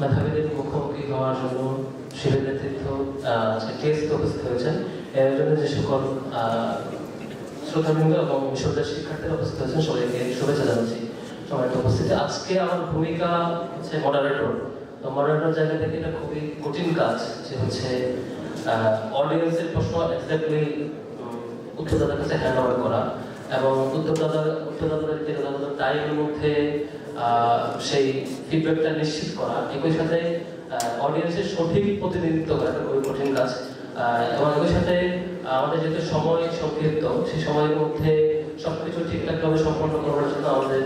মেধাবীদের মুখোমুখি হওয়ার জন্য শিবির নেতৃত্ব আজকে টেস্ট উপস্থিত হয়েছেন এর জন্য যে সকল শ্রোতাবৃন্দ এবং বিশ্ববিদ্যালয়ের শিক্ষার্থীরা উপস্থিত হয়েছেন, সবাইকে শুভেচ্ছা জানাচ্ছি। সবাইকে উপস্থিতি। আজকে আমার ভূমিকা হচ্ছে মডারেটর তো মডারেটর জায়গা থেকে এটা খুবই কঠিন কাজ যে হচ্ছে অডিয়েন্সের প্রশ্ন এক্স্যাক্টলি উত্তরদাতার কাছে হ্যান্ড করা। এবং উত্তরদাতা, উত্তরদাতাদের টাইমের মধ্যে সেই ফিডব্যাকটা নিশ্চিত করা। একই সাথে অডিয়েন্সের সঠিক প্রতিনিধিত্ব করা খুবই কঠিন কাজ। এবং একই সাথে, আমাদের যেহেতু সময় সংক্ষিপ্ত, সেই সময়ের মধ্যে সবকিছু ঠিকঠাকভাবে সম্পন্ন করার জন্য আমাদের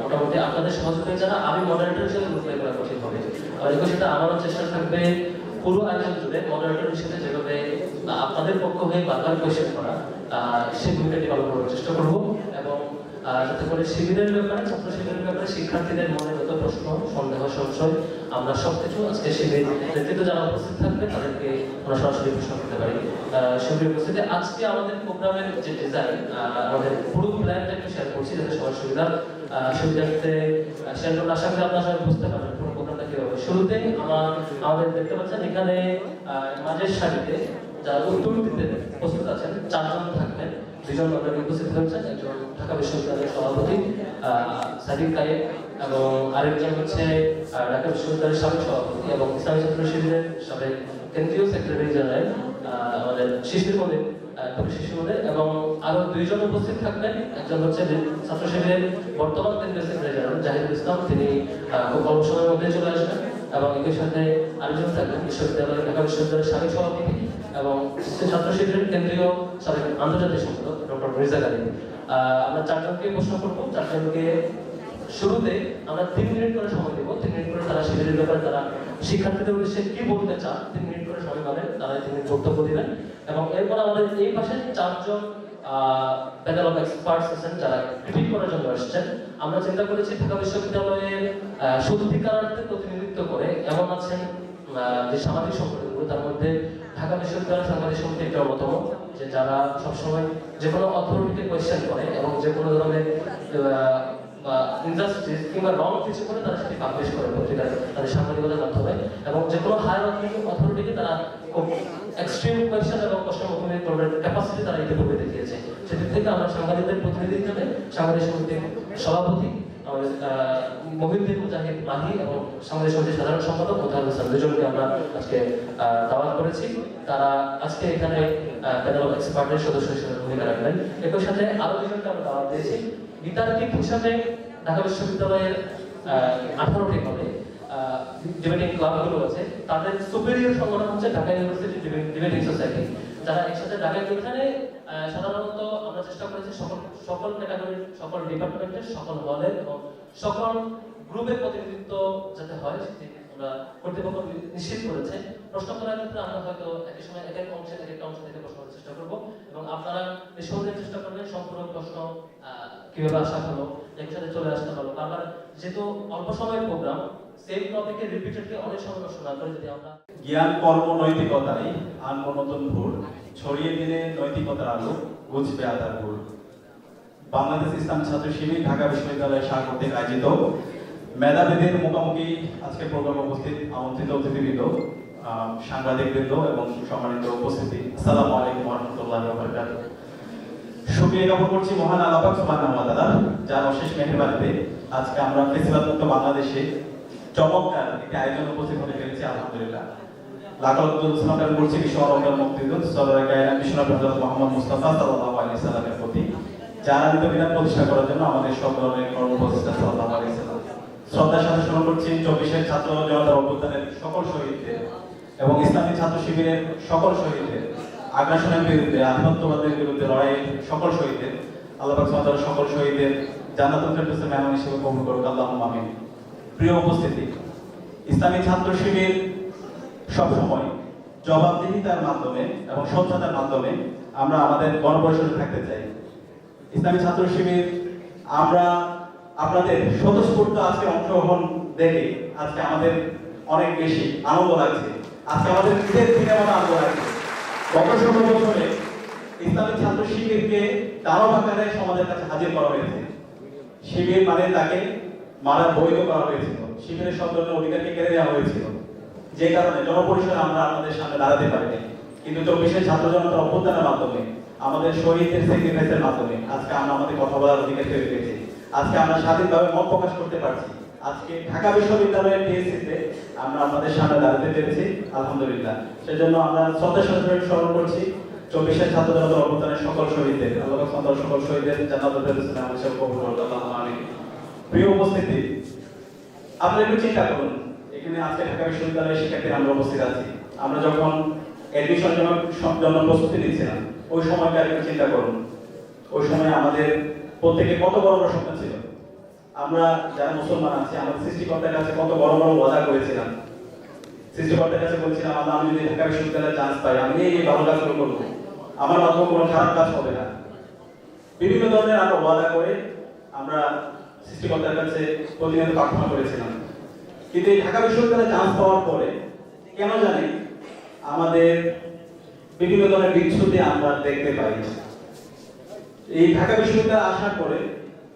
মোটামুটি আপনাদের সহযোগিতা ছাড়া আমি মডারেটর হিসেবে রূপায় করা কঠিন হবে। আর একই সাথে আমারও চেষ্টা থাকবে পুরো আয়োজন জুড়ে মডারেটর হিসেবে যেভাবে আপনাদের পক্ষ হয়ে বারবার কোয়েশ্চেন করা সেই ভূমিকাটি পালন করার চেষ্টা করব। এবং যাতে করে শিবিরের ব্যাপারে, ছাত্র শিবিরের ব্যাপারে শিক্ষার্থীদের মনে যত প্রশ্ন, সন্দেহ, সংশয়, আমরা সবকিছু আজকে শিবির নেতৃত্ব যারা উপস্থিত থাকবে, তাদেরকে আমরা সরাসরি প্রশ্ন করতে পারি। শিবিরের উপস্থিতি, আজকে আমাদের প্রোগ্রামের যে ডিজাইন আমাদের পুরো প্ল্যানটা একটু শেয়ার করছি, যাতে সবার সুবিধা সুবিধার্থে শেয়ার করলে আশা করি আপনারা সবাই বুঝতে পারবেন পুরো প্রোগ্রামটা কীভাবে। শুরুতে আমার, আমাদের দেখতে পাচ্ছেন এখানে মাঝের সারিতে যারা উত্তর দিতে প্রস্তুত আছেন, চারজন থাকবেন। দুজন অলরেডি উপস্থিত হয়েছেন একজন ঢাকা বিশ্ববিদ্যালয়ের সভাপতি সাদিক কায়েব এবং আরেকজন হচ্ছে ঢাকা বিশ্ববিদ্যালয়ের সাবেক সভাপতি এবং ইসলামী ছাত্র শিবিরের সাবেক কেন্দ্রীয় সেক্রেটারি জেনারেল আমাদের শিশির মন্দির শিশু মন্দির, এবং আরও দুইজন উপস্থিত থাকবেন। একজন হচ্ছে ছাত্র শিবিরের বর্তমান কেন্দ্রীয় সেক্রেটারি জেনারেল, জাহিদুল ইসলাম। তিনি খুব অল্প সময়ের মধ্যে চলে আসবেন। এবং একই সাথে আরেকজন থাকবেন বিশ্ববিদ্যালয় ঢাকা বিশ্ববিদ্যালয়ের সাবেক সভাপতি এবং ছাত্র শিবিরের কেন্দ্রীয় সাবেক আন্তর্জাতিক সম্পাদক ডক্টর গালিব। আহ, আমরা চারজনকে প্রশ্ন করব চারজনকে শুরুতে আমরা তিন মিনিট করে সময় দেবো। তিন মিনিট করে তারা শিবিরের ব্যাপারে তারা শিক্ষার্থীদের উদ্দেশ্যে কি বলতে চান তিন মিনিট করে সময় পাবেন তারা তিন বক্তব্য দিবেন। এবং এরপর আমাদের এই পাশে চারজন প্যানেল অফ এক্সপার্টস যারা করার জন্য আসছেন আমরা চিন্তা করেছি ঢাকা বিশ্ববিদ্যালয়ের সত্যিকারার্থে প্রতিনিধিত্ব করে এমন আছেন যে সামাজিক সংগঠনগুলো তার মধ্যে ঢাকা বিশ্ববিদ্যালয় সাংবাদিক সমিতি একটা অন্যতম, যে যারা সবসময় যে কোনো অথরিটিকে কোয়েশ্চেন করে এবং যে কোনো ধরনের বা ইন্ডাস্ট্রিজ কিংবা রং কিছু করে তারা সেটি পাবলিশ করে পত্রিকায় তাদের সাংবাদিকতার মাধ্যমে এবং যে কোনো হায়ার অথরিটিকে তারা খুব এক্সট্রিম কোয়েশ্চেন এবং মুখোমুখি করবার ক্যাপাসিটি তারা ইতিপূর্বে দেখিয়েছে। সেদিক থেকে আমরা সাংবাদিকদের প্রতিনিধি হিসেবে, সাংবাদিক সমিতির সভাপতি, আমাদের মহিউদ্দিন মুজাহিদ মাহি এবং সাংবাদিক সমিতির সাধারণ সম্পাদক মোতাহার হোসেন দুজনকে আমরা আজকে দাওয়াত করেছি। তারা আজকে এখানে প্যানেল এক্সপার্টের সদস্য হিসেবে ভূমিকা রাখবেন। একই সাথে আরও দুজনকে আমরা দাওয়াত দিয়েছি। বিতার্কিক হিসাবে ঢাকা বিশ্ববিদ্যালয়ের আঠারোটি হবে ডিবেটিং ক্লাবগুলো আছে, তাদের সুপেরিয়র সংগঠন হচ্ছে ঢাকা ইউনিভার্সিটি ডিবেটিং সোসাইটি যারা একসাথে ঢাকা এখানে সাধারণত আমরা চেষ্টা করেছি সকল সকল ক্যাটাগরির সকল ডিপার্টমেন্টের সকল হলের এবং সকল গ্রুপের প্রতিনিধিত্ব যাতে হয় আমরা কর্তৃপক্ষ নিশ্চিত করেছে। প্রশ্ন করার ক্ষেত্রে আমরা হয়তো একই সময় এক এক অংশে এক একটা অংশ থেকে প্রশ্ন করার চেষ্টা করব। এবং আপনারা নিঃসন্দেহে চেষ্টা করবেন সম্পূর্ণ প্রশ্ন কীভাবে আসা হলো একই সাথে চলে আসতে হলো আবার যেহেতু অল্প সময়ের প্রোগ্রাম সেম টপিকে রিপিটেডলি অনেক সময় প্রশ্ন না করে যদি আমরা জ্ঞান, কর্ম ছড়িয়ে দিলে নৈতিকতার আলো বুঝবে আধার বাংলাদেশ ইসলাম ঢাকা বিশ্ববিদ্যালয়ের কর্তৃক আয়োজিত। মেধাবীদের মুখোমুখি আজকে প্রোগ্রামে উপস্থিত আমন্ত্রিত অতিথিবৃন্দ। সাংবাদিকবৃন্দ এবং সম্মানিত উপস্থিতি। আসসালামু আলাইকুম রহমতুল্লাহ বরকাত শুক্রিয়া জ্ঞাপন করছি মহান আল্লাহ সুবহানাহু ওয়া তাআলা যার অশেষ মেহেরবানিতে আজকে আমরা ফেসিবাদ মুক্ত বাংলাদেশে চমৎকার একটি আয়োজন উপস্থিত হতে পেরেছি, আলহামদুলিল্লাহ। লাখো সালাম করছি বিশ্ব অরঙ্গের মুক্তিদূত সদরের গায়না বিশ্বনবী হযরত মুহাম্মদ মুস্তাফা সাল্লাল্লাহু আলাইহি সাল্লামের প্রতি। যারা বিধান প্রতিষ্ঠা করার জন্য আমাদের সব ধরনের কর্মপ্রচেষ্টা সাল্লাল্লাহু আলাইহি সাল্লাম। শ্রদ্ধার সাথে স্মরণ করছি, চব্বিশের ছাত্র জনতার অভ্যুত্থানের সকল শহীদদের। এবং ইসলামী ছাত্র শিবিরের সকল শহীদদের আগ্রাসনের বিরুদ্ধে, আধিপত্যবাদের বিরুদ্ধে লড়াইয়ের সকল শহীদদের, আল্লাহ সকল ফেরদৌসে মেহমান হিসেবে কবুল করুক, আল্লাহুম্মা আমিন। প্রিয় উপস্থিতি, ইসলামী ছাত্র শিবির সবসময় জবাবদিহিতার মাধ্যমে এবং স্বচ্ছতার মাধ্যমে আমরা আমাদের গণপরিষদে থাকতে চাই। ইসলামী ছাত্র শিবির, আমরা আপনাদের স্বতঃস্ফূর্ত আজকে অংশগ্রহণ দেখে আজকে আমাদের অনেক বেশি আনন্দ লাগছে। আজকে আমাদের গত বছরে ছাত্র শিবিরকে আকারে সমাজের কাছে হাজির করা হয়েছে। শিবির মানে তাকে মারা বৈধ করা হয়েছিল। শিবিরের সব ধরনের অধিকারকে কেড়ে নেওয়া হয়েছিল। যে কারণে জনপরিসরে আমরা আপনাদের সামনে দাঁড়াতে পারিনি। কিন্তু চব্বিশের ছাত্র জনতার অভ্যুত্থানের মাধ্যমে, আমাদের শহীদদের স্যাক্রিফাইসের মাধ্যমে, আজকে আমরা আমাদের কথা বলার অধিকার পেয়ে পেয়েছি আজকে আমরা স্বাধীনভাবে মত প্রকাশ করতে পারছি। আজকে ঢাকা বিশ্ববিদ্যালয়ের টিএসসিতে আমরা আপনাদের সামনে দাঁড়াতে পেরেছি, আলহামদুলিল্লাহ। সেজন্য আমরা শ্রদ্ধা সহকারে স্মরণ করছি, চব্বিশের ছাত্র জনতার অভ্যুত্থানের সকল শহীদদের, আল্লাহ সন্তান সকল শহীদদের জান্নাতুল ফেরদৌসে আমাদের সব কবুল করুন প্রিয় উপস্থিতি, আপনারা একটু চিন্তা করুন, এখানে আজকে ঢাকা বিশ্ববিদ্যালয়ের শিক্ষার্থীরা আমরা উপস্থিত আছি। আমরা যখন অ্যাডমিশন জন্য প্রস্তুতি নিচ্ছিলাম, ওই সময়কার একটু চিন্তা করুন। ওই সময় আমাদের প্রত্যেকে কত বড় বড় স্বপ্ন ছিল? আমরা যারা মুসলমান আছি আমাদের সৃষ্টিকর্তার কাছে কত বড় বড় ওয়াদা করেছিলাম। সৃষ্টিকর্তার কাছে বলছিলাম আমরা আমি যদি ঢাকা বিশ্ববিদ্যালয়ে চান্স পাই, আমি এই ভালো কাজগুলো করব। আমার মাধ্যমে কোনো খারাপ কাজ হবে না। বিভিন্ন ধরনের আমরা ওয়াদা করে আমরা সৃষ্টিকর্তার কাছে প্রতিনিয়ত প্রার্থনা করেছিলাম। কিন্তু এই ঢাকা বিশ্ববিদ্যালয়ে চান্স পাওয়ার পরে, কেন জানি আমাদের বিভিন্ন ধরনের বিচ্ছুতি আমরা দেখতে পাই এই ঢাকা বিশ্ববিদ্যালয়ে আসার পরে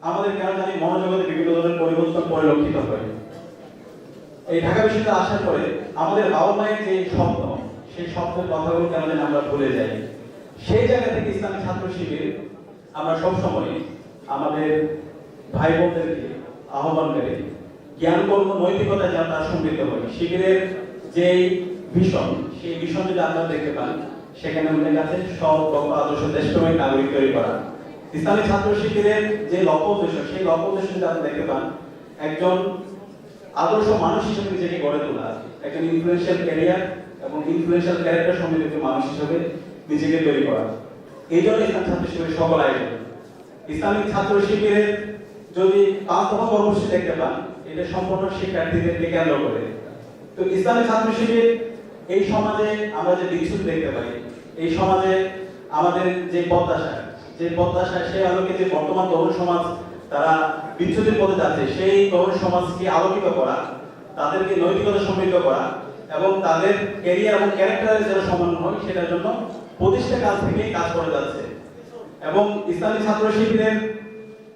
আমাদের কেন জানি মনোজগতে বিভিন্ন ধরনের পরিবর্তন পরিলক্ষিত হয়। এই ঢাকা বিশ্ববিদ্যালয়ে আসার পরে আমাদের বাবা মায়ের যে স্বপ্ন, সেই স্বপ্নের কথাগুলো কেন জানি আমরা ভুলে যাই। সেই জায়গা থেকে ইসলামী ছাত্র শিবির আমরা সবসময় আমাদের ভাই বোনদেরকে আহ্বান করে জ্ঞান কর্ম নৈতিকতা যেন তার সমৃদ্ধ হয়। শিবিরের যে ভীষণ, সেই ভীষণ যদি আপনারা দেখতে পান, সেখানে উল্লেখ আছে সব আদর্শ দেশপ্রেমিক নাগরিক তৈরি করা। ইসলামী ছাত্র শিবিরের যে লক্ষ্য উদ্দেশ্য সেই লক্ষ্য উদ্দেশ্য যদি আপনি দেখতে পান। একজন আদর্শ মানুষ হিসেবে নিজেকে গড়ে তোলা, একজন ইনফ্লুয়েন্সিয়াল ক্যারিয়ার এবং ইনফ্লুয়েন্সিয়াল ক্যারেক্টার সমৃদ্ধ মানুষ হিসেবে নিজেকে তৈরি করা। এই জন্য ইসলাম ছাত্র শিবিরের সকল আয়োজন। ইসলামিক ছাত্র শিবিরের যদি পাঁচ দফা কর্মসূচি দেখতে পান, এটা সম্পূর্ণ শিক্ষার্থীদেরকে কেন্দ্র করে। তো ইসলামী ছাত্র শিবির এই সমাজে আমরা যে বিচ্ছুতি দেখতে পাই, এই সমাজে আমাদের যে প্রত্যাশা যে প্রত্যাশা সেই আলোকে যে বর্তমান তরুণ সমাজ তারা বিচ্ছুতির পথে যাচ্ছে, সেই তরুণ সমাজকে আলোকিত করা, তাদেরকে নৈতিকতা সমৃদ্ধ করা এবং তাদের ক্যারিয়ার এবং ক্যারেক্টারের যেন সমন্বয় হয়, সেটার জন্য প্রতিষ্ঠা কাল থেকেই কাজ করে যাচ্ছে। এবং ইসলামী ছাত্র শিবিরের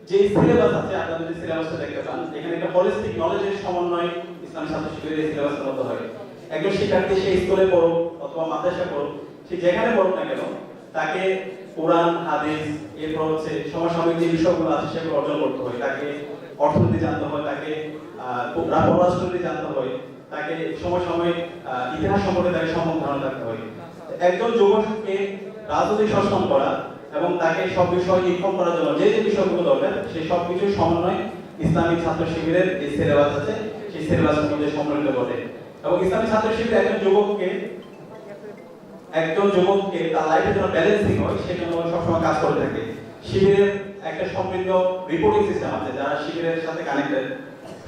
যে সিলেবাস আছে, আপনারা যদি সিলেবাসটা দেখতে পান, এখানে একটা হলিস্টিক নলেজের সমন্বয় ইসলামী ছাত্র শিবিরের সিলেবাসের মতো হয়। একজন শিক্ষার্থী সে স্কুলে পড়ুক অথবা মাদ্রাসা পড়ুক, সে যেখানে পড়ুক না কেন, তাকে কোরআন, হাদিস, এরপর হচ্ছে সমসাময়িক যে বিষয়গুলো আছে সেগুলো অর্জন করতে হয়। তাকে অর্থনীতি জানতে হয়, তাকে পররাষ্ট্রনীতি জানতে হয়, তাকে সমসাময়িক ইতিহাস সম্পর্কে তাকে সম্যক ধারণা থাকতে হয়। একজন যুবককে রাজনৈতিক সচেতন করা এবং তাকে সব বিষয় ইনফর্ম করার জন্য যে যে বিষয়গুলো দরকার সেই সব কিছুর সমন্বয় ইসলামী ছাত্র শিবিরের যে সিলেবাস আছে, সেই সিলেবাসের মধ্যে সম্মিলিত ঘটে এবং ইসলামী ছাত্র শিবির একজন যুবককে একজন যুবককে তার লাইফে যেন ব্যালেন্সিং হয় সেই জন্য সবসময় কাজ করে থাকে। শিবিরের একটা সমৃদ্ধ রিপোর্টিং সিস্টেম আছে, যারা শিবিরের সাথে কানেক্টেড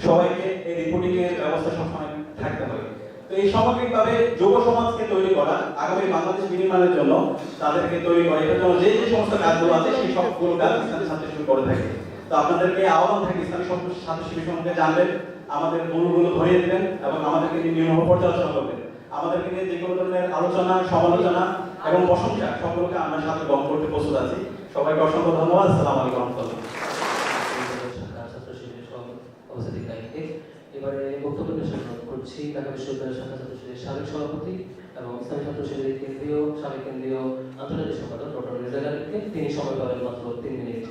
সবাইকে এই রিপোর্টিং এর ব্যবস্থা সবসময় থাকতে হয় তো এই সামগ্রিকভাবে যুব সমাজকে তৈরি করা, আগামী বাংলাদেশ বিনির্মাণের জন্য তাদেরকে তৈরি করা, এটার জন্য যে যে সমস্ত কাজগুলো আছে, সেই সবগুলো কাজ ইসলামী ছাত্র শিবির করে থাকে। তো আপনাদেরকে আহ্বান থাকে ইসলামী ছাত্র শিবির সম্বন্ধে জানবেন, আমাদের গুণগুলো ধরিয়ে দেবেন এবং আমাদেরকে নিয়ম পর্যালোচনা করবেন। আমাদেরকে নিয়ে যে কোনো ধরনের আলোচনা, সমালোচনা এবং প্রশংসা সকলকে আমরা সাথে গ্রহণ করতে প্রস্তুত আছি। সবাইকে অসংখ্য ধন্যবাদ। আসসালামু আলাইকুম এবারে বক্তব্য করছি ঢাকা বিশ্ববিদ্যালয়ের শাখা ছাত্র শিবিরের সাবেক সভাপতি এবং ইসলামী ছাত্র শিবিরের কেন্দ্রীয়, সাবেক কেন্দ্রীয় আন্তর্জাতিক সম্পাদক ডক্টর তিনি সময় পাবেন মাত্র তিন মিনিট।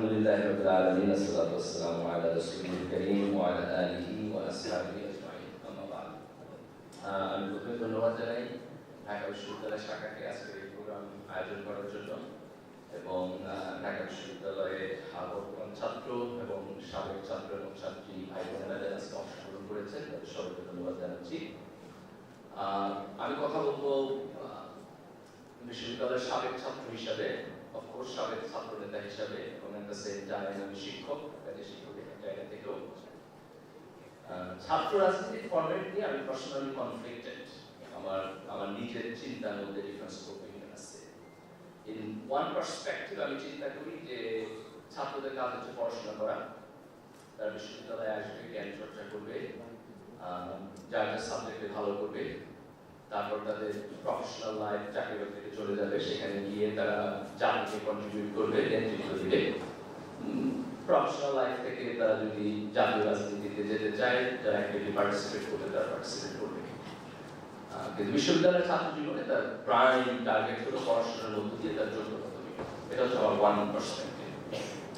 الحمد لله رب العالمين الصلاة والسلام على رسوله الكريم وعلى آله وأصحابه أجمعين أما بعد আহ, আমি প্রথমে ধন্যবাদ জানাই ঢাকা বিশ্ববিদ্যালয় শাখাকে আজকের এই প্রোগ্রাম আয়োজন করার জন্য এবং আহ, ঢাকা বিশ্ববিদ্যালয়ে আবর্তমান ছাত্র এবং সাবেক ছাত্র এবং ছাত্রী ভাই বোনেরা যারা আজকে অংশগ্রহণ করেছেন তাদের সবাইকে ধন্যবাদ জানাচ্ছি আহ, আমি কথা বলবো আহ, বিশ্ববিদ্যালয়ের সাবেক ছাত্র হিসাবে অফকোর্স সাবেক ছাত্র নেতা হিসাবে এট দ্য আমি শিক্ষক কাজে শিক্ষকের জায়গা থেকেও ছাত্র রাজনীতির ফরম্যাট নিয়ে আমি পার্সোনালি কনফ্লিক্টেড আমার আমার নিজের চিন্তার মধ্যে ডিফারেন্স ওপিনিয়ন আছে। ইন ওয়ান পার্সপেক্টিভ আমি চিন্তা করি যে ছাত্রদের কাজ হচ্ছে পড়াশোনা করা। তারা বিশ্ববিদ্যালয়ে আসবে, জ্ঞান চর্চা করবে যার যার সাবজেক্টে ভালো করবে। তারপর তাদের প্রফেশনাল লাইফ চাকরি বাকরিতে চলে যাবে। সেখানে গিয়ে তারা জাতিকে কন্ট্রিবিউট করবে নেতৃত্ব দিবে। প্রফেশনাল লাইফ থেকে তারা যদি জাতীয় রাজনীতিতে যেতে চায় যারা অ্যাক্টিভলি পার্টিসিপেট করবে, তারা পার্টিসিপেট করবে। কিন্তু বিশ্ববিদ্যালয়ের ছাত্র জীবনে তার প্রাইম টার্গেট হলো পড়াশোনার মধ্য দিয়ে তার তৈরি করা। এটা হচ্ছে আমার ওয়ান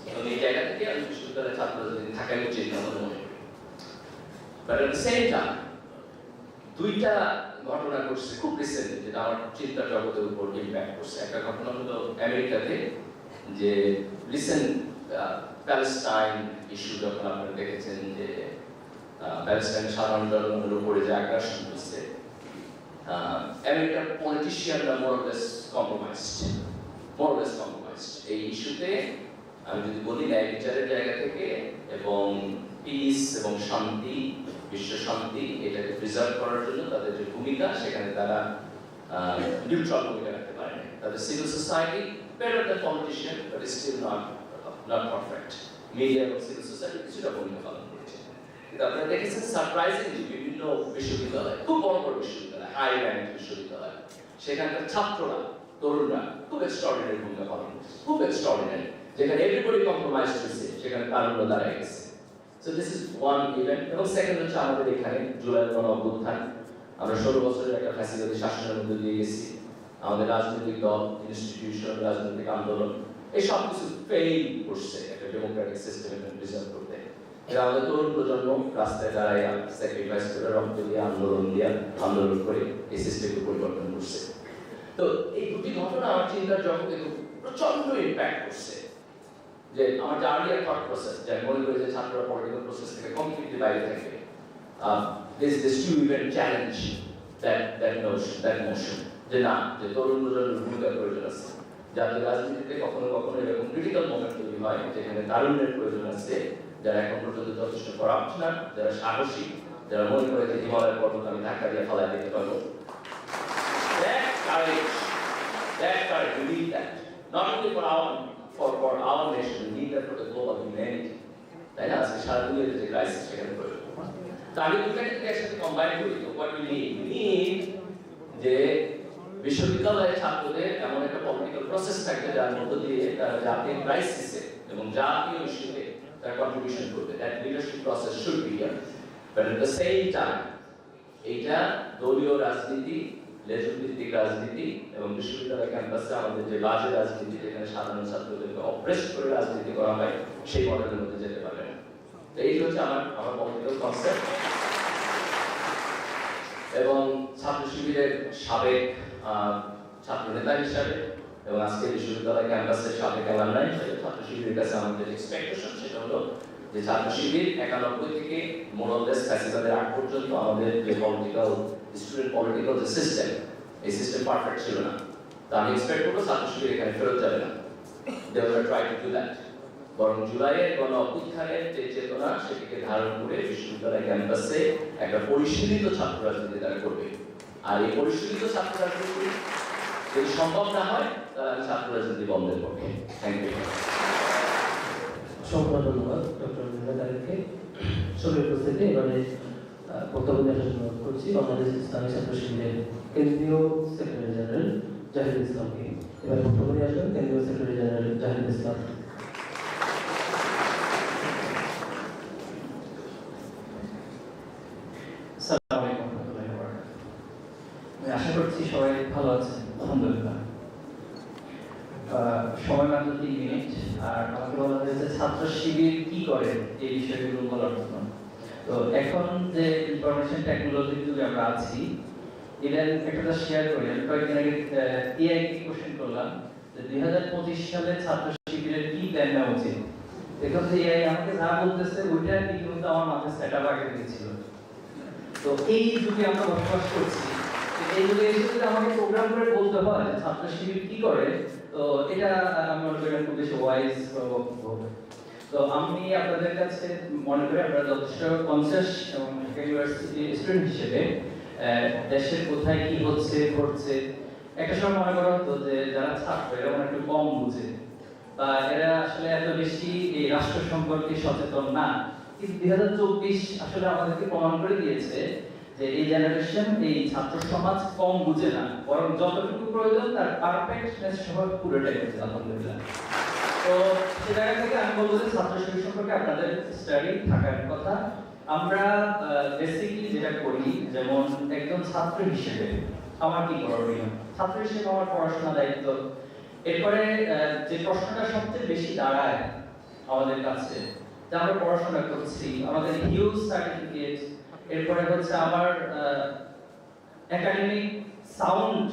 এবং এই জায়গা থেকে আমি বিশ্ববিদ্যালয়ের ছাত্র যদি উচিত মনে করি বাট সেম টাইম দুইটা ঘটনা ঘটছে খুব রিসেন্ট যেটা আমার চিন্তার জগতের উপর ইম্প্যাক্ট করছে। একটা ঘটনা হলো আমেরিকাতে যে রিসেন্ট প্যালেস্টাইন ইস্যু যখন আপনারা দেখেছেন যে প্যালেস্টাইন সাধারণ জনগণের উপরে যে আগ্রাসন হচ্ছে আমেরিকার পলিটিশিয়ানরা মোরলেস কম্প্রোমাইজড মোরলেস কম্প্রোমাইজড এই ইস্যুতে আমি যদি বলি ন্যায় বিচারের জায়গা থেকে এবং পিস এবং শান্তি, বিশ্ব শান্তি, এটাকে প্রিজার্ভ করার জন্য তাদের যে ভূমিকা, সেখানে তারা নিউট্রাল ভূমিকা রাখতে পারে তাদের civil society better than politician but still not not perfect media এবং সিভিল সোসাইটি কিছুটা ভূমিকা পালন করেছে। কিন্তু আপনারা দেখেছেন সারপ্রাইজিংলি বিভিন্ন বিশ্ববিদ্যালয়, খুব বড় বড় বিশ্ববিদ্যালয় হাই র্যাঙ্ক বিশ্ববিদ্যালয়, সেখানকার ছাত্ররা, তরুণরা খুব এক্সট্রাঅর্ডিনারি ভূমিকা পালন করছে। খুব এক্সট্রাঅর্ডিনারি যেখানে এভরিবডি কম্প্রোমাইজ হয়েছে সেখানে কারণগুলো দাঁড়ায় গেছে so this is one event এবং সেকেন্ড হচ্ছে আমাদের এখানে জুলাই গণ অভ্যুত্থান। আমরা ষোলো বছরের একটা ফ্যাসিলিটি শাসনের মধ্যে দিয়ে গেছি। আমাদের রাজনৈতিক দল ইনস্টিটিউশন রাজনৈতিক আন্দোলন এই সব কিছু ফেইল করছে একটা ডেমোক্রেটিক সিস্টেম প্রিজার্ভ করতে। এটা আমাদের তরুণ প্রজন্ম, রাস্তায় দাঁড়ায় স্যাক্রিফাইস করে, রক্ত দিয়ে, আন্দোলন দিয়ে, আন্দোলন করে এই সিস্টেমকে পরিবর্তন করছে। তো এই দুটি ঘটনা আমার চিন্তার জগতে প্রচণ্ড ইম্প্যাক্ট করছে। যে আমার যে আর্লিয়ার থট প্রসেস যে মনে করি যে ছাত্ররা পলিটিক্যাল প্রসেস থেকে কমপ্লিটলি বাইরে থাকবে this this two event challenge that that notion that motion যে না, যে তরুণ প্রজন্মের ভূমিকার প্রয়োজন আছে। জাতীয় রাজনীতিতে কখনো কখনো এরকম ক্রিটিক্যাল মোমেন্ট তৈরি হয়, যেখানে তারুণ্যের প্রয়োজন আছে, যারা এখন পর্যন্ত যথেষ্ট করাপ্ট না যারা সাহসী, যারা মনে করে যে হিমালয়ের পর্বত আমি ধাক্কা দিয়ে ফেলাই দিতে পারব. তাই না? সেখানে প্রয়োজন। যে বিশ্ববিদ্যালয়ের ছাত্রদের এমন একটা পলিটিক্যাল প্রসেস থাকবে যার মধ্য দিয়ে তারা জাতীয় ক্রাইসিসে এবং জাতীয় ইস্যুতে তারা কন্ট্রিবিউশন করবে। That leadership process should be here but at the same time এইটা দলীয় রাজনীতি লেজুর রাজনীতি এবং বিশ্ববিদ্যালয় ক্যাম্পাসে আমাদের যে বাজে রাজনীতি, যেখানে সাধারণ ছাত্রদেরকে অপ্রেস করে রাজনীতি করা হয়, সেই মডেলের মধ্যে যেতে পারবে না। তো এই হচ্ছে আমার আমার পলিটিক্যাল কনসেপ্ট এবং ছাত্র শিবিরের সাবেক ছাত্র নেতা হিসাবে এবং আজকে বিশ্ববিদ্যালয় ক্যাম্পাসের সাবেক অ্যালামনাই হিসেবে ছাত্র শিবিরের কাছে আমাদের এক্সপেকটেশন সেটা হলো যে ছাত্র শিবির একানব্বই থেকে মোরাললেস ফ্যাসিবাদের আগ পর্যন্ত আমাদের যে পলিটিক্যাল স্টুডেন্ট পলিটিক্যাল যে সিস্টেম এই সিস্টেম পারফেক্ট ছিল না। তো আমি এক্সপেক্ট করব ছাত্র শিবির এখানে ফেরত যাবে না। They will try to do that বরং জুলাইয়ের গণ অভ্যুত্থানের যে চেতনা, সেটিকে ধারণ করে বিশ্ববিদ্যালয় ক্যাম্পাসে একটা পরিশীলিত ছাত্র রাজনীতি তারা করবে। আর এই পরিশীলিত ছাত্র রাজনীতি যদি সম্ভব না হয়, তাহলে ছাত্র রাজনীতি বন্ধের পক্ষে। থ্যাংক ইউ অসংখ্য ধন্যবাদ, ডক্টর মিনা তারিখকে সবাই উপস্থিতি এবারে বক্তব্য দেওয়ার করছি। বাংলাদেশ ইসলামী ছাত্র শিবিরের কেন্দ্রীয় সেক্রেটারি জেনারেল জাহিদ ইসলামকে। এবার বক্তব্য নিয়ে আসবেন কেন্দ্রীয় সেক্রেটারি জেনারেল জাহিদ ইসলাম আসসালামু আলাইকুম রহমতুল্লাহি ওয়া বারাকাতুহু। আমি আশা করছি সবাই ভালো আছেন আলহামদুলিল্লাহ আহ, সময় মাত্র তিন মিনিট আর আমাকে বলা হয়েছে শিবির কি করে এই বিষয়গুলো বলার জন্য? তো এখন যে ইনফরমেশন টেকনোলজির যুগে আমরা আছি, এটা একটা শেয়ার করি। আমি কয়েকদিন আগে এআই কে কোশ্চেন করলাম যে দুই হাজার পঁচিশ সালে ছাত্র শিবিরের কি প্ল্যান নেওয়া উচিত? দেখুন যে এআই আমাকে যা বলতেছে, ওইটা কিন্তু আমার মাথায় সেট আপ আগে দিয়েছিল। তো এই যুগে আমরা বসবাস করছি। এই যুগে এসে যদি আমাকে প্রোগ্রাম করে বলতে হয় ছাত্র শিবির কি করে, তো এটা আমি মনে করি খুব বেশি ওয়াইজ তো আমি আপনাদের কাছে মনে করি আপনারা যথেষ্ট কনসিয়াস এবং ইউনিভার্সিটি স্টুডেন্ট হিসেবে দেশের কোথায় কি হচ্ছে, ঘটছে, একটা সময় মনে করা হতো যে যারা ছাত্র এরা একটু কম বুঝে, বা এরা আসলে এত বেশি এই রাষ্ট্র সম্পর্কে সচেতন না। কিন্তু দুই হাজার চব্বিশ আসলে আমাদেরকে প্রমাণ করে দিয়েছে যে এই জেনারেশন এই ছাত্র সমাজ কম বুঝে না, বরং যতটুকু প্রয়োজন তার পারফেক্টনেস সহ পুরোটাই বুঝে, আলহামদুলিল্লাহ। তো সে থেকে আমি বলব যে ছাত্র শিবির সম্পর্কে আপনাদের স্টাডি থাকার কথা। আমরা বেসিকলি যেটা করি, যেমন একজন ছাত্র হিসেবে আমার কি করণীয় ছাত্র হিসেবে আমার পড়াশোনা দায়িত্ব। এরপরে যে প্রশ্নটা সবচেয়ে বেশি দাঁড়ায় আমাদের কাছে, যে আমরা পড়াশোনা করছি, আমাদের হিউজ সার্টিফিকেট এরপরে হচ্ছে আমার একাডেমিক সাউন্ড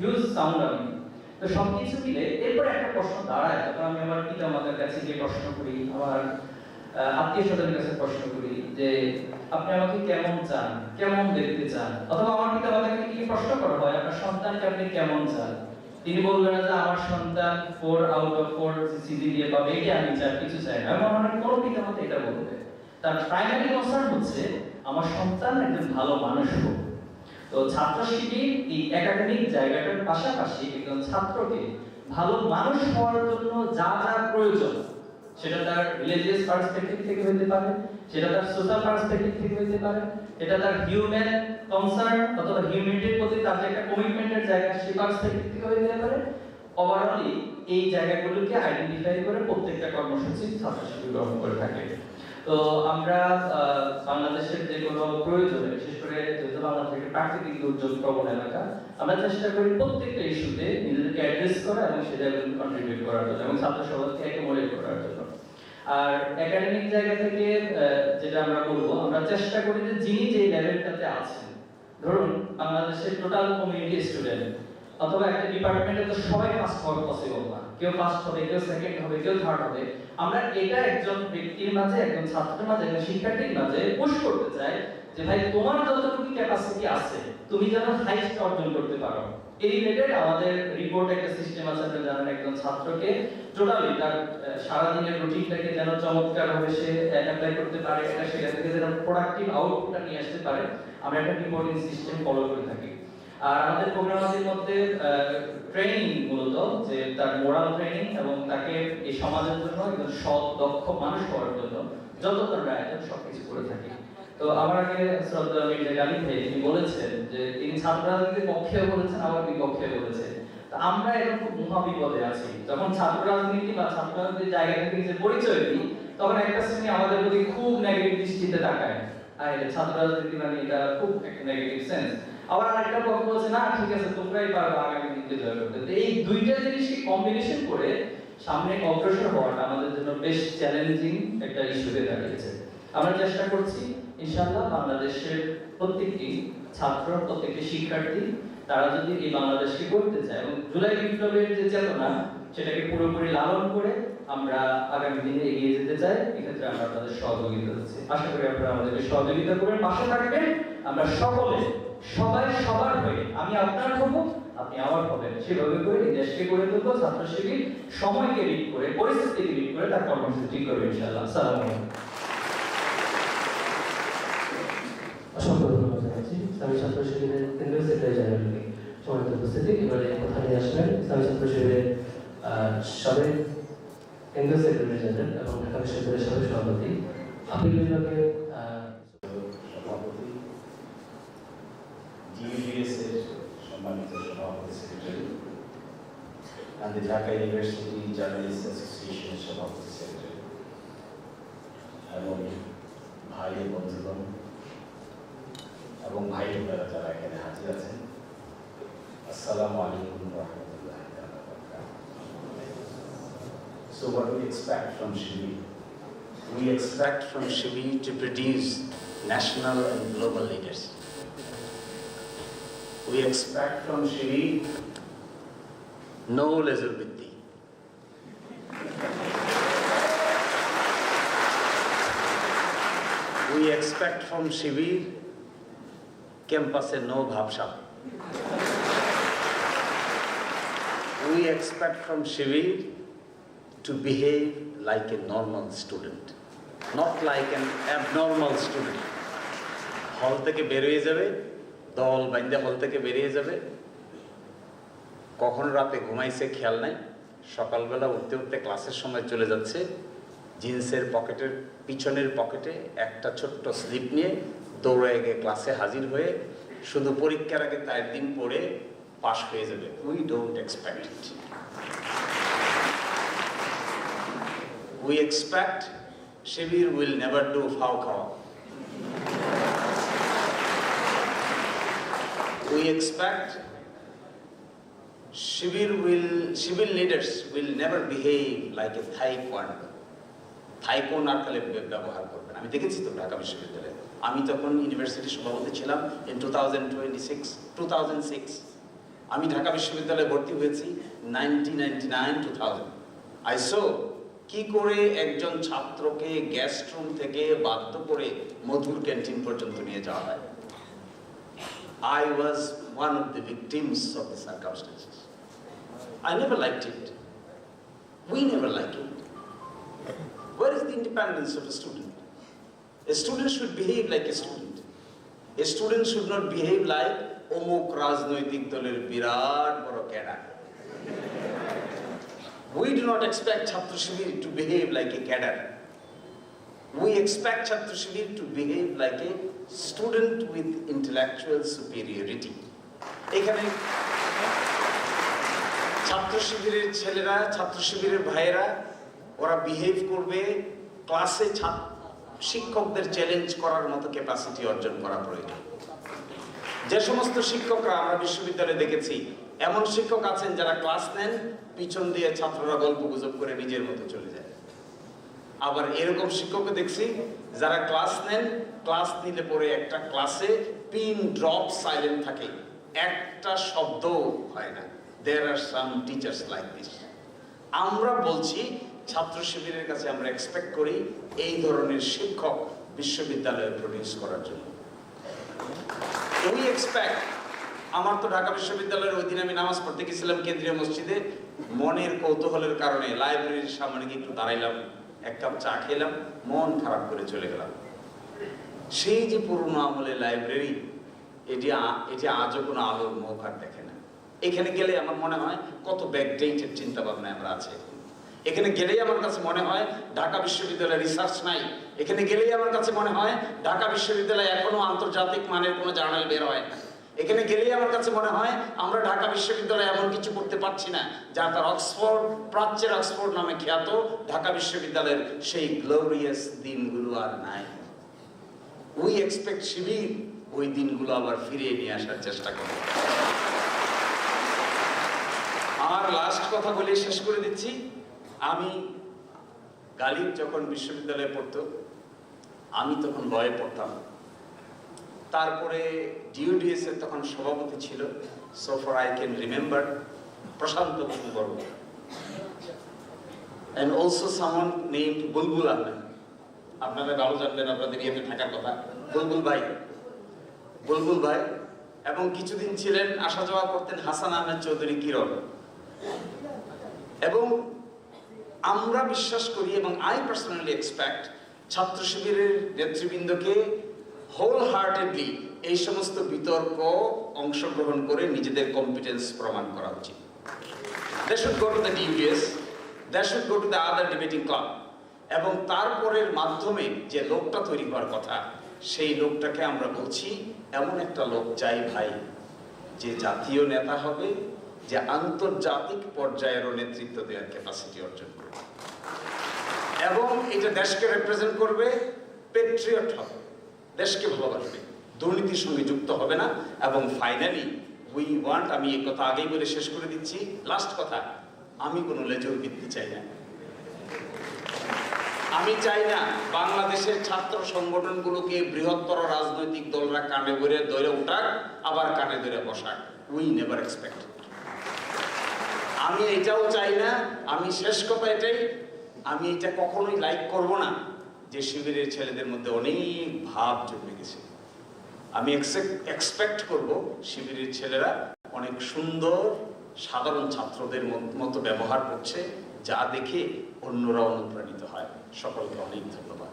হিউজ সাউন্ড আমি তো সবকিছু মিলে এরপরে একটা প্রশ্ন দাঁড়ায়, তখন আমি আমার পিতা মাতার কাছে গিয়ে প্রশ্ন করি, আমার আত্মীয় স্বজনের কাছে প্রশ্ন করি যে, আপনি আমাকে কেমন চান? কেমন দেখতে চান? অথবা আমার পিতা মাতাকে কি প্রশ্ন করা হয়, আপনার সন্তানকে আপনি কেমন চান? তিনি বলবেন যে আমার সন্তান four out of four CG দিয়ে পাবে এটা আমি চাই, কিছু চাই না। আমার মনে কোনো পিতা মাতা এটা বলবে? তার প্রাইমারি কনসার্ন হচ্ছে, আমার সন্তান একজন ভালো মানুষ হোক। তো ছাত্র শিবির এই একাডেমিক জায়গাটার পাশাপাশি একজন ছাত্রকে ভালো মানুষ হওয়ার জন্য যা যা প্রয়োজন, সেটা তার রিলিজিয়াস পার্সপেক্টিভ থেকে হতে পারে, সেটা তার সোশ্যাল পার্সপেক্টিভ থেকে হতে পারে এটা তার হিউম্যান কনসার্ন অথবা হিউম্যানিটির প্রতি তার যে একটা কমিটমেন্টের জায়গা, সেই পার্সপেক্টিভ থেকে হতে পারে। ওভারঅলি এই জায়গাগুলোকে আইডেন্টিফাই করে প্রত্যেকটা কর্মসূচি ছাত্র শিবির গ্রহণ করে থাকে। তো আমরা বাংলাদেশের যে কোনো প্রয়োজনে, বিশেষ করে যেহেতু বাংলাদেশ একটা প্রাকৃতিক দুর্যোগ প্রবণ এলাকা, আমরা চেষ্টা করি প্রত্যেকটা ইস্যুতে নিজেদেরকে অ্যাড্রেস করা এবং সেটাকে কন্ট্রিবিউট করার জন্য এবং ছাত্র সমাজকে অ্যাকোমোডেট করার জন্য। আর একাডেমিক জায়গা থেকে যেটা আমরা বলব আমরা চেষ্টা করি যে যিনি যে লেভেলটাতে আছেন, ধরুন বাংলাদেশের টোটাল কমিউনিটি স্টুডেন্ট অথবা একটা ডিপার্টমেন্টে তো সবাই ফার্স্ট হওয়া পসিবল না। কেউ ফার্স্ট হবে কেউ সেকেন্ড হবে কেউ থার্ড হবে। আমরা এটা একজন ব্যক্তির মাঝে একজন ছাত্রের মাঝে একজন শিক্ষার্থীর মাঝে পুশ করতে চাই যে ভাই তোমার যতটুকু ক্যাপাসিটি আছে তুমি যেন হাইস্ট অর্জন করতে পারো। এই রিলেটেড আমাদের রিপোর্ট একটা সিস্টেম আছে আপনি জানেন একজন ছাত্রকে টোটালি তার আহ, সারাদিনের রুটিনটাকে যেন চমৎকার ভাবে সে অ্যাপ্লাই করতে পারে। এটা সেটা থেকে যেন প্রোডাক্টিভ আউটপুটটা নিয়ে আসতে পারে। আমরা একটা রিপোর্টিং সিস্টেম ফলো করে থাকি। আর আমাদের প্রোগ্রামের মধ্যে ট্রেনিং মূলত, যে তার মোরাল ট্রেনিং এবং তাকে এই সমাজের জন্য একজন সৎ, দক্ষ মানুষ হওয়ার জন্য যতক্ষণ আয়োজন সবকিছু করে থাকি। তো আমার আগে শ্রদ্ধা মির্জা গালি ভাই, তিনি বলেছেন যে তিনি ছাত্র রাজনীতির পক্ষেও বলেছেন, আবার বিপক্ষে বলেছেন। আমরা এখন খুব মহা বিপদে আছি। যখন ছাত্র রাজনীতি বা ছাত্র রাজনীতির জায়গা থেকে যে পরিচয় দিই, তখন একটা শ্রেণি আমাদের প্রতি খুব নেগেটিভ দৃষ্টিতে তাকায়। আর ছাত্র রাজনীতি মানে এটা খুব একটা নেগেটিভ সেন্স আবার আরেকটা পক্ষ বলছে, না, ঠিক আছে, তোমরাই পারবে আগামী দিনকে জয় করতে। তো এই দুইটা জিনিসকে কম্বিনেশন করে সামনে অগ্রসর হওয়াটা আমাদের জন্য বেশ চ্যালেঞ্জিং একটা ইস্যুতে দাঁড়িয়েছে। আমরা চেষ্টা করছি, ইনশাআল্লাহ বাংলাদেশের প্রত্যেকটি ছাত্র, প্রত্যেকটি শিক্ষার্থী, তারা যদি এই বাংলাদেশকে করতে চায় এবং জুলাই বিপ্লবের যে চেতনা, সেটাকে পুরোপুরি লালন করে আমরা আগামী দিনে এগিয়ে যেতে চাই, এক্ষেত্রে আমরা আপনাদের সহযোগিতা দিচ্ছি। আশা করি আপনারা আমাদেরকে সহযোগিতা করবেন, পাশে থাকবেন। আমরা সকলে সবাই সবার হয়ে, আমি আপনার হব, আপনি আমার হবেন। সেভাবে করে দেশকে গড়ে তুলবো ছাত্র সময়কে রিড করে, পরিস্থিতিকে রিড করে, তার কর্মসূচি ঠিক করবে ইনশাআল্লাহ। শিবিরের কেন্দ্রীয় আসবেন কেন্দ্রীয় এবং সভাপতি। আপিল বিভাগের সম্মানিত সভাপতি secretary and the Dhaka University Journalists Association সভাপতি সেক্রেটারি এবং ভাই ও বন্ধুগণ এবং ভাই বোনেরা যারা এখানে হাজির আছেন আসসালামু আলাইকুম রহমতুল্লাহ So what do we expect from Shibir? We expect from Shibir to produce national and global leaders. We expect from Shibir no leisure buddhi. We expect from Shibir campus no bhavsha. We expect from Shibir to behave like a normal student, not like an abnormal student. হল থেকে বেরিয়ে যাবে দল বাইন্দে হল থেকে বেরিয়ে যাবে। কখন রাতে ঘুমাইছে খেয়াল নাই। সকালবেলা উঠতে উঠতে ক্লাসের সময় চলে যাচ্ছে। জিন্সের পকেটের, পিছনের পকেটে একটা ছোট্ট স্লিপ নিয়ে দৌড়ে গিয়ে ক্লাসে হাজির হয়ে শুধু পরীক্ষার আগে তার দিন পড়ে পাশ হয়ে যাবে। We don't expect it we expect Shibir will never do ফাও খাওয়া we expect Shibir will, Shibir leaders will never behave like a Taekwondo. থাইকোন আর তাহলে ব্যবহার করবেন। আমি দেখেছি তো ঢাকা বিশ্ববিদ্যালয়ে। আমি তখন ইউনিভার্সিটির সভাপতি ছিলাম in two thousand twenty six two thousand six আমি ঢাকা বিশ্ববিদ্যালয়ে ভর্তি হয়েছি nineteen ninety nine two thousand আইসো কি করে একজন ছাত্রকে গেস্ট রুম থেকে বাধ্য করে মধুর ক্যান্টিন পর্যন্ত নিয়ে যাওয়া হয়। I was one of the victims of the circumstances. I never liked it. We never like it. Where is the independence of a student? A student should behave like a student. A student should not behave like অমুক রাজনৈতিক দলের বিরাট বড় cadre We do not expect Chhatra Shibir to behave like a cadre. We expect Chhatra Shibir to behave like a student with intellectual superiority. এখানে ছাত্র শিবিরের ছেলেরা ছাত্র শিবিরের ভাইয়েরা, ওরা বিহেভ করবে ক্লাসে শিক্ষকদের চ্যালেঞ্জ করার মতো ক্যাপাসিটি অর্জন করা প্রয়োজন যে সমস্ত শিক্ষকরা আমরা বিশ্ববিদ্যালয়ে দেখেছি, এমন শিক্ষক আছেন যারা ক্লাস নেন, পিছন দিয়ে ছাত্ররা গল্প গুজব করে নিজের মতো চলে যায় আবার এরকম শিক্ষকও দেখছি, যারা ক্লাস নেন, ক্লাস নিলে পরে একটা ক্লাসে পিন ড্রপ সাইলেন্ট থাকে। একটা শব্দ হয় না। There are some teachers like this আমরা বলছি, ছাত্র শিবিরের কাছে আমরা এক্সপেক্ট করি এই ধরনের শিক্ষক বিশ্ববিদ্যালয়ে প্রডিউস করার জন্য। উই এক্সপেক্ট আমার তো ঢাকা বিশ্ববিদ্যালয়ের ওই দিন আমি নামাজ পড়তে গেছিলাম কেন্দ্রীয় মসজিদে। মনের কৌতূহলের কারণে লাইব্রেরির সামনে একটু দাঁড়াইলাম। এক কাপ চা খেলাম, মন খারাপ করে চলে গেলাম। সেই যে পুরনো আমলের লাইব্রেরি এটি এটি আজও কোনো আলোর মুখ আর দেখে না। এখানে গেলে আমার মনে হয় কত ব্যাকডেটেড চিন্তা ভাবনা আমরা আছে এখানে। গেলেই আমার কাছে মনে হয় ঢাকা বিশ্ববিদ্যালয়ে রিসার্চ নাই। এখানে গেলেই আমার কাছে মনে হয় ঢাকা বিশ্ববিদ্যালয়ে এখনও আন্তর্জাতিক মানের কোনো জার্নাল বের হয় না। এখানে গেলেই আমার কাছে মনে হয় আমরা ঢাকা বিশ্ববিদ্যালয়ে এমন কিছু করতে পারছি না, যা তার অক্সফোর্ড, প্রাচ্যের অক্সফোর্ড নামে খ্যাত ঢাকা বিশ্ববিদ্যালয়ের সেই গ্লোরিয়াস দিনগুলো আর নাই। উই এক্সপেক্ট শিবির ওই দিনগুলো আবার ফিরিয়ে নিয়ে আসার চেষ্টা করবে। আর লাস্ট কথা বলে শেষ করে দিচ্ছি। আমি গালিব যখন বিশ্ববিদ্যালয়ে পড়তো, আমি তখন লয়ে পড়তাম। তারপরে ডিউডিএস এর তখন সভাপতি ছিল। So far I can remember Prashanta বড়। And also someone named Bulbul Ahmed আপনারা ভালো জানবেন, আপনাদের ইয়েতে থাকার কথা। বুলবুল ভাই। বুলবুল ভাই। এবং কিছুদিন ছিলেন আসা যাওয়া করতেন হাসান আহমেদ চৌধুরী কিরণ। এবং আমরা বিশ্বাস করি এবং আই পার্সোনালি এক্সপেক্ট ছাত্র শিবিরের নেতৃবৃন্দকে হোল হার্টেডলি এই সমস্ত বিতর্ক অংশগ্রহণ করে নিজেদের কম্পিটেন্স প্রমাণ করা উচিত। They should go to the DUDS they should go to the other debating club এবং তারপরের মাধ্যমে যে লোকটা তৈরি হওয়ার কথা, সেই লোকটাকে আমরা বলছি, এমন একটা লোক চাই ভাই, যে জাতীয় নেতা হবে, যে আন্তর্জাতিক পর্যায়েরও নেতৃত্ব দেওয়ার ক্যাপাসিটি অর্জন করবে। এবং এটা দেশকে রিপ্রেজেন্ট করবে পেট্রিয়ট হবে, দেশকে ভালোবাসবে। দুর্নীতির সঙ্গে যুক্ত হবে না। এবং ফাইনালি উই ওয়ান্ট আমি এই কথা আগেই বলে শেষ করে দিচ্ছি লাস্ট কথা, আমি কোনো লেজর বৃত্তি চাই না। আমি চাই না বাংলাদেশের ছাত্র সংগঠনগুলোকে বৃহত্তর রাজনৈতিক দলরা কানে ধরে ধরে উঠাক, আবার কানে ধরে বসাক। উই নেভার এক্সপেক্ট আমি এটাও চাই না, আমি শেষ কথা এটাই, আমি এটা কখনোই লাইক করব না যে শিবিরের ছেলেদের মধ্যে অনেক ভাব জমে গেছে। আমি এক্সপেক্ট করব শিবিরের ছেলেরা অনেক সুন্দর, সাধারণ ছাত্রদের মতো ব্যবহার করছে, যা দেখে অন্যরা অনুপ্রাণিত হয়। সকলকে অনেক ধন্যবাদ।